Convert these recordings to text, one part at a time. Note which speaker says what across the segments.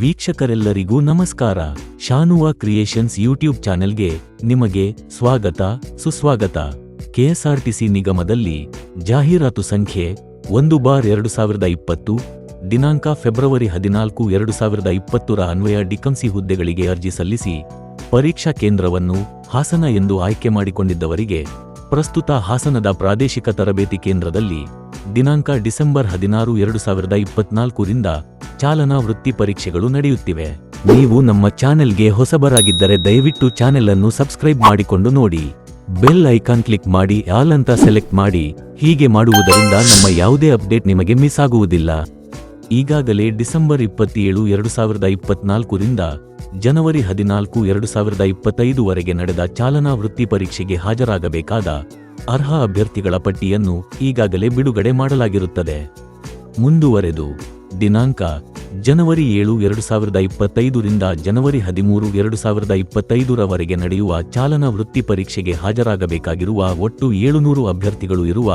Speaker 1: ವೀಕ್ಷಕರೆಲ್ಲರಿಗೂ ನಮಸ್ಕಾರ. ಶಾನುವಾ creations YouTube ಚಾನೆಲ್ಗೆ ನಿಮಗೆ ಸ್ವಾಗತ, ಸುಸ್ವಾಗತ. ಕೆಎಸ್ಆರ್ಟಿಸಿ ನಿಗಮದಲ್ಲಿ ಜಾಹೀರಾತು ಸಂಖ್ಯೆ ಒಂದು ಬಾರ್ ಎರಡು ಸಾವಿರದ ಇಪ್ಪತ್ತು, ದಿನಾಂಕ ಫೆಬ್ರವರಿ ಹದಿನಾಲ್ಕು ಎರಡು ಸಾವಿರದ ಇಪ್ಪತ್ತರ ಅನ್ವಯ ಡಿಕಂಸಿ ಹುದ್ದೆಗಳಿಗೆ ಅರ್ಜಿ ಸಲ್ಲಿಸಿ, ಪರೀಕ್ಷಾ ಕೇಂದ್ರವನ್ನು ಹಾಸನ ಎಂದು ಆಯ್ಕೆ ಮಾಡಿಕೊಂಡಿದ್ದವರಿಗೆ ಪ್ರಸ್ತುತ ಹಾಸನದ ಪ್ರಾದೇಶಿಕ ತರಬೇತಿ ಕೇಂದ್ರದಲ್ಲಿ ದಿನಾಂಕ ಡಿಸೆಂಬರ್ ಹದಿನಾರು ಎರಡು ಸಾವಿರದ ಇಪ್ಪತ್ನಾಲ್ಕರಿಂದ ಚಾಲನಾ ವೃತ್ತಿ ಪರೀಕ್ಷೆಗಳು ನಡೆಯುತ್ತಿವೆ. ನೀವು ನಮ್ಮ ಚಾನೆಲ್ಗೆ ಹೊಸಬರಾಗಿದ್ದರೆ ದಯವಿಟ್ಟು ಚಾನೆಲ್ ಅನ್ನು ಸಬ್ಸ್ಕ್ರೈಬ್ ಮಾಡಿಕೊಂಡು ನೋಡಿ. ಬೆಲ್ ಐಕಾನ್ ಕ್ಲಿಕ್ ಮಾಡಿ, ಆಲ್ ಅಂತ ಸೆಲೆಕ್ಟ್ ಮಾಡಿ. ಹೀಗೆ ಮಾಡುವುದರಿಂದ ನಮ್ಮ ಯಾವುದೇ ಅಪ್ಡೇಟ್ ನಿಮಗೆ ಮಿಸ್ ಆಗುವುದಿಲ್ಲ. ಈಗಾಗಲೇ ಡಿಸೆಂಬರ್ ಇಪ್ಪತ್ತೇಳು ಎರಡು ಸಾವಿರದ ಇಪ್ಪತ್ನಾಲ್ಕರಿಂದ ಜನವರಿ ಹದಿನಾಲ್ಕು ಎರಡು ಸಾವಿರದ ಇಪ್ಪತ್ತೈದುವರೆಗೆ ನಡೆದ ಚಾಲನಾ ವೃತ್ತಿ ಪರೀಕ್ಷೆಗೆ ಹಾಜರಾಗಬೇಕಾದ ಅರ್ಹ ಅಭ್ಯರ್ಥಿಗಳ ಪಟ್ಟಿಯನ್ನು ಈಗಾಗಲೇ ಬಿಡುಗಡೆ ಮಾಡಲಾಗಿರುತ್ತದೆ. ಮುಂದುವರೆದು ದಿನಾಂಕ ಜನವರಿ ಏಳು, ಎರಡು ಸಾವಿರದ ಇಪ್ಪತ್ತೈದರಿಂದ ಜನವರಿ ಹದಿಮೂರು, ಎರಡು ಸಾವಿರದ ಇಪ್ಪತ್ತೈದರವರೆಗೆ ನಡೆಯುವ ಚಾಲನಾ ವೃತ್ತಿ ಪರೀಕ್ಷೆಗೆ ಹಾಜರಾಗಬೇಕಾಗಿರುವ ಒಟ್ಟು ಏಳುನೂರು ಅಭ್ಯರ್ಥಿಗಳು ಇರುವ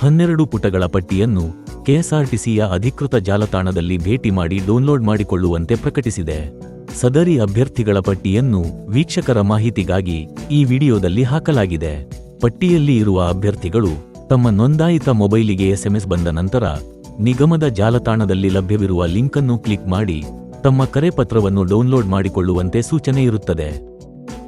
Speaker 1: ಹನ್ನೆರಡು ಪುಟಗಳ ಪಟ್ಟಿಯನ್ನು ಕೆಎಸ್ಆರ್ಟಿಸಿಯ ಅಧಿಕೃತ ಜಾಲತಾಣದಲ್ಲಿ ಭೇಟಿ ಮಾಡಿ ಡೌನ್ಲೋಡ್ ಮಾಡಿಕೊಳ್ಳುವಂತೆ ಪ್ರಕಟಿಸಿದೆ. ಸದರಿ ಅಭ್ಯರ್ಥಿಗಳ ಪಟ್ಟಿಯನ್ನು ವೀಕ್ಷಕರ ಮಾಹಿತಿಗಾಗಿ ಈ ವಿಡಿಯೋದಲ್ಲಿ ಹಾಕಲಾಗಿದೆ. ಪಟ್ಟಿಯಲ್ಲಿ ಇರುವ ಅಭ್ಯರ್ಥಿಗಳು ತಮ್ಮ ನೋಂದಾಯಿತ ಮೊಬೈಲಿಗೆ ಎಸ್ಎಂಎಸ್ ಬಂದ ನಂತರ ನಿಗಮದ ಜಾಲತಾಣದಲ್ಲಿ ಲಭ್ಯವಿರುವ ಲಿಂಕ್ ಅನ್ನು ಕ್ಲಿಕ್ ಮಾಡಿ ತಮ್ಮ ಕರೆಪತ್ರವನ್ನು ಡೌನ್ಲೋಡ್ ಮಾಡಿಕೊಳ್ಳುವಂತೆ ಸೂಚನೆ ಇರುತ್ತದೆ.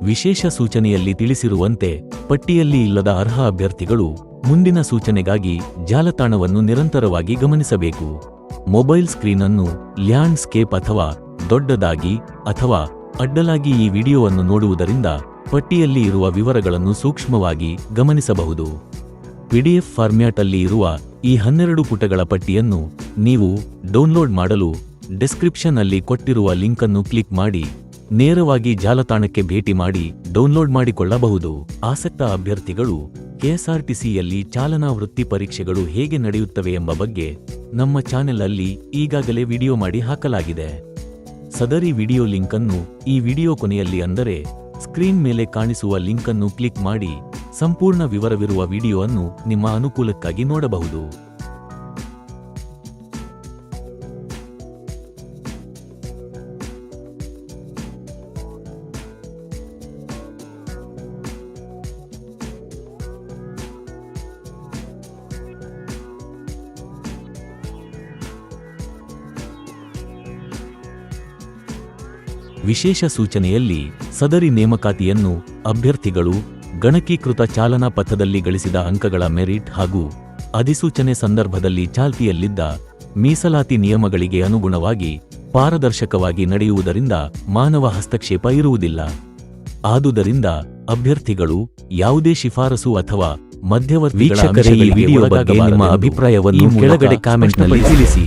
Speaker 1: ವಿಶೇಷ ಸೂಚನೆಯಲ್ಲಿ ತಿಳಿಸಿರುವಂತೆ, ಪಟ್ಟಿಯಲ್ಲಿ ಇಲ್ಲದ ಅರ್ಹ ಅಭ್ಯರ್ಥಿಗಳು ಮುಂದಿನ ಸೂಚನೆಗಾಗಿ ಜಾಲತಾಣವನ್ನು ನಿರಂತರವಾಗಿ ಗಮನಿಸಬೇಕು. ಮೊಬೈಲ್ ಸ್ಕ್ರೀನ್ ಅನ್ನು ಲ್ಯಾಂಡ್ಸ್ಕೇಪ್ ಅಥವಾ ದೊಡ್ಡದಾಗಿ ಅಥವಾ ಅಡ್ಡಲಾಗಿ ಈ ವಿಡಿಯೋವನ್ನು ನೋಡುವುದರಿಂದ ಪಟ್ಟಿಯಲ್ಲಿ ಇರುವ ವಿವರಗಳನ್ನು ಸೂಕ್ಷ್ಮವಾಗಿ ಗಮನಿಸಬಹುದು. ಪಿಡಿಎಫ್ ಫಾರ್ಮ್ಯಾಟ್ ಅಲ್ಲಿ ಇರುವ ಈ ಹನ್ನೆರಡು ಪುಟಗಳ ಪಟ್ಟಿಯನ್ನು ನೀವು ಡೌನ್ಲೋಡ್ ಮಾಡಲು ಡಿಸ್ಕ್ರಿಪ್ಷನ್ ಅಲ್ಲಿ ಕೊಟ್ಟಿರುವ ಲಿಂಕ್ ಅನ್ನು ಕ್ಲಿಕ್ ಮಾಡಿ, ನೇರವಾಗಿ ಜಾಲತಾಣಕ್ಕೆ ಭೇಟಿ ಮಾಡಿ ಡೌನ್ಲೋಡ್ ಮಾಡಿಕೊಳ್ಳಬಹುದು. ಆಸಕ್ತ ಅಭ್ಯರ್ಥಿಗಳು ಕೆಎಸ್ಆರ್ಟಿಸಿಯಲ್ಲಿ ಚಾಲನಾ ವೃತ್ತಿ ಪರೀಕ್ಷೆಗಳು ಹೇಗೆ ನಡೆಯುತ್ತವೆ ಎಂಬ ಬಗ್ಗೆ ನಮ್ಮ ಚಾನೆಲ್ ಅಲ್ಲಿ ಈಗಾಗಲೇ ವಿಡಿಯೋ ಮಾಡಿ ಹಾಕಲಾಗಿದೆ. ಸದರಿ ವಿಡಿಯೋ ಲಿಂಕ್ ಅನ್ನು ಈ ವಿಡಿಯೋ ಕೊನೆಯಲ್ಲಿ ಅಂದರೆ ಸ್ಕ್ರೀನ್ ಮೇಲೆ ಕಾಣಿಸುವ ಲಿಂಕ್ ಅನ್ನು ಕ್ಲಿಕ್ ಮಾಡಿ ಸಂಪೂರ್ಣ ವಿವರವಿರುವ ವಿಡಿಯೋ ಅನ್ನು ನಿಮ್ಮ ಅನುಕೂಲಕ್ಕಾಗಿ ನೋಡಬಹುದು. ವಿಶೇಷ ಸೂಚನೆಯಲ್ಲಿ ಸದರಿ ನೇಮಕಾತಿಯನ್ನು ಅಭ್ಯರ್ಥಿಗಳು ಗಣಕೀಕೃತ ಚಾಲನಾ ಪಥದಲ್ಲಿ ಗಳಿಸಿದ ಅಂಕಗಳ ಮೆರಿಟ್ ಹಾಗೂ ಅಧಿಸೂಚನೆ ಸಂದರ್ಭದಲ್ಲಿ ಚಾಲ್ತಿಯಲ್ಲಿದ್ದ ಮೀಸಲಾತಿ ನಿಯಮಗಳಿಗೆ ಅನುಗುಣವಾಗಿ ಪಾರದರ್ಶಕವಾಗಿ ನಡೆಯುವುದರಿಂದ ಮಾನವ ಹಸ್ತಕ್ಷೇಪ ಇರುವುದಿಲ್ಲ. ಆದುದರಿಂದ ಅಭ್ಯರ್ಥಿಗಳು ಯಾವುದೇ ಶಿಫಾರಸು ಅಥವಾ ಮಧ್ಯವರ್ತಿ
Speaker 2: ವೀಕ್ಷಕರೇ, ಈ ವಿಡಿಯೋ ಬಗ್ಗೆ ನಿಮ್ಮ ಅಭಿಪ್ರಾಯವನ್ನು
Speaker 1: ಕೆಳಗಡೆ ಕಾಮೆಂಟ್ನಲ್ಲಿ ಕಾಮೆಂಟ್ನಲ್ಲಿ ತಿಳಿಸಿ.